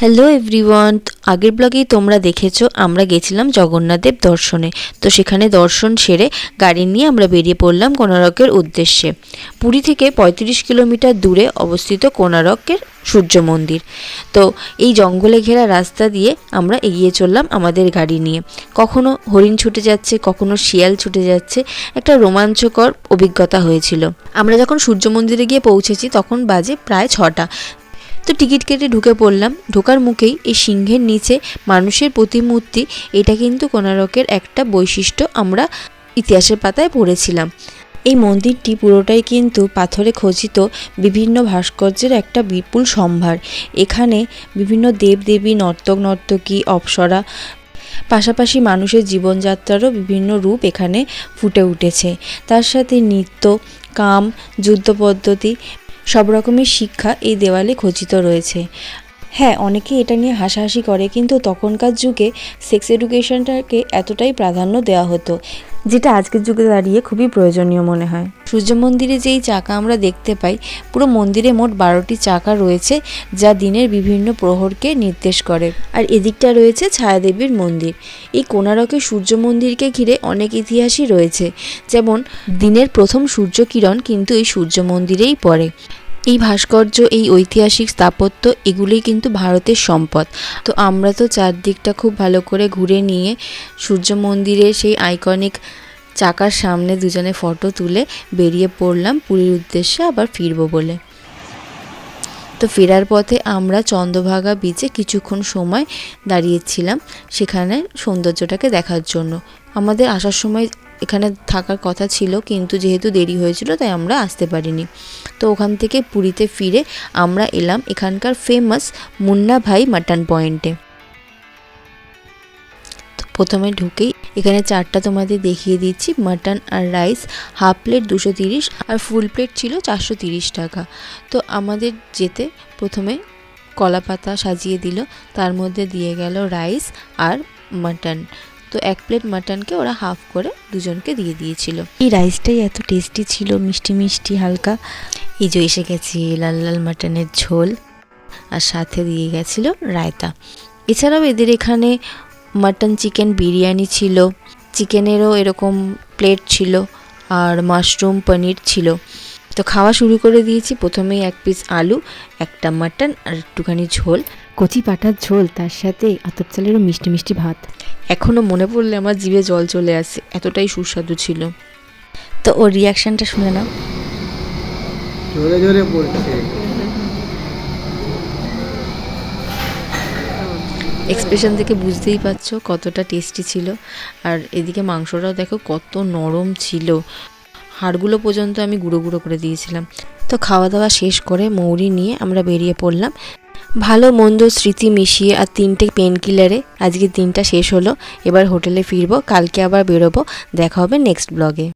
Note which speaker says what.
Speaker 1: Hello everyone আগের ব্লগেই তোমরা দেখেছ, আমরা গেছিলাম জগন্নাথদেব দর্শনে। তো সেখানে দর্শন সেরে গাড়ি নিয়ে আমরা বেরিয়ে পড়লাম কোনারকের উদ্দেশ্যে। পুরী থেকে পঁয়ত্রিশ কিলোমিটার দূরে অবস্থিত কোনারকের সূর্য মন্দির। তো এই জঙ্গলে ঘেরা রাস্তা দিয়ে আমরা এগিয়ে চললাম আমাদের গাড়ি নিয়ে। কখনো হরিণ ছুটে যাচ্ছে, কখনো শিয়াল ছুটে যাচ্ছে, একটা রোমাঞ্চকর অভিজ্ঞতা হয়েছিল। আমরা যখন সূর্য মন্দিরে গিয়ে পৌঁছেছি, তখন বাজে প্রায় ছটা। তো টিকিট কেটে ঢুকে পড়লাম। ঢোকার মুখেই এই সিংহের নিচে মানুষের প্রতিমূর্তি, এটা কিন্তু কোনারকের একটা বৈশিষ্ট্য। আমরা ইতিহাসের পাতায় পড়েছিলাম। এই মন্দিরটি পুরোটাই কিন্তু পাথরে খচিত বিভিন্ন ভাস্কর্যের একটা বিপুল সম্ভার। এখানে বিভিন্ন দেবদেবী, নর্তক নর্তকী, অপ্সরা, পাশাপাশি মানুষের জীবনযাত্রারও বিভিন্ন রূপ এখানে ফুটে উঠেছে। তার সাথে নৃত্য, কাম, যুদ্ধ পদ্ধতি সব রকমের শিক্ষা এই দেওয়ালে খচিত রয়েছে। হ্যাঁ অনেকে এটা নিয়ে হাসাহাসি করে, কিন্তু তখনকার যুগে সেক্স এডুকেশনটাকে এতটাই প্রাধান্য দেওয়া হতো যেটা আজকের যুগে দাঁড়িয়ে খুবই প্রয়োজনীয় মনে হয়। সূর্য মন্দিরে যেই চাকা আমরা দেখতে পাই, পুরো মন্দিরে মোট বারোটি চাকা রয়েছে, যা দিনের বিভিন্ন প্রহরকে নির্দেশ করে। আর এদিকটা রয়েছে ছায়াদেবীর মন্দির। এই কোনারকের সূর্য মন্দিরকে ঘিরে অনেক ইতিহাসই রয়েছে। যেমন, দিনের প্রথম সূর্য কিরণ কিন্তু এই সূর্য মন্দিরেই পড়ে। এই ভাস্কর্য, এই ঐতিহাসিক স্থাপত্য, এগুলোই কিন্তু ভারতের সম্পদ। তো আমরা তো চারদিকটা খুব ভালো করে ঘুরে নিয়ে সূর্য মন্দিরের সেই আইকনিক চাকার সামনে দুজনে ফটো তুলে বেরিয়ে পড়লাম পুরীর উদ্দেশ্যে আবার ফিরবো বলে। তো ফেরার পথে আমরা চন্দ্রভাগা বিচে কিছুক্ষণ সময় দাঁড়িয়েছিলাম সেখানে সৌন্দর্যটাকে দেখার জন্য। আমাদের আসার সময় এখানে থাকার কথা ছিল, কিন্তু যেহেতু দেরি হয়েছিল, তাই আমরা আসতে পারিনি। তো ওখান থেকে পুরীতে ফিরে আমরা এলাম এখানকার ফেমাস মুন্না ভাই মাটন পয়েন্টে প্রথমে ঢুকেই এখানে চারটা তোমাদের দেখিয়ে দিচ্ছি। মাটন আর রাইস হাফ প্লেট দুশো তিরিশ আর ফুল প্লেট ছিল চারশো তিরিশ টাকা। তো আমাদের যেতে প্রথমে কলা পাতা সাজিয়ে দিল, তার মধ্যে দিয়ে গেল রাইস আর মাটন তো এক প্লেট মাটনকে ওরা হাফ করে দুজনকে দিয়ে দিয়েছিল। এই রাইসটাই এত টেস্টি ছিল, মিষ্টি মিষ্টি, হালকা। এই যে এসে গেছি লাল লাল মাটনের ঝোল, আর সাথে দিয়ে গেছিল রায়তা। এছাড়াও এদের এখানে মাটন চিকেন বিরিয়ানি ছিল চিকেনেরও এরকম প্লেট ছিল, আর মাশরুম পনির ছিল। তো খাওয়া শুরু করে দিয়েছি। প্রথমেই এক পিস আলু একটা মাটন আর একটুখানি ঝোল।
Speaker 2: কচি পাটার ঝোল তার সাথে আতপ চালেরও মিষ্টি মিষ্টি ভাত।
Speaker 1: এখনও মনে পড়লে আমার জিভে জল চলে আসে এতটাই সুস্বাদু ছিল। তো ওর রিয়াকশানটা শুনে নাও।
Speaker 3: জোরে জোরে পড়ছে
Speaker 1: এক্সপ্রেশন থেকে বুঝতেই পারছ কতটা টেস্টি ছিল। আর এদিকে মাংসটাও দেখো কত নরম ছিল। হাড়গুলো পর্যন্ত আমি গুঁড়ো গুঁড়ো করে দিয়েছিলাম। তো খাওয়া দাওয়া শেষ করে মৌরি নিয়ে আমরা বেরিয়ে পড়লাম। ভালো মন্দ স্মৃতি মিশিয়ে আর তিনটে পেন কিলারে আজকে দিনটা শেষ হলো। এবার হোটেলে ফিরবো, কালকে আবার বেরোবো। দেখা হবে নেক্সট ব্লগে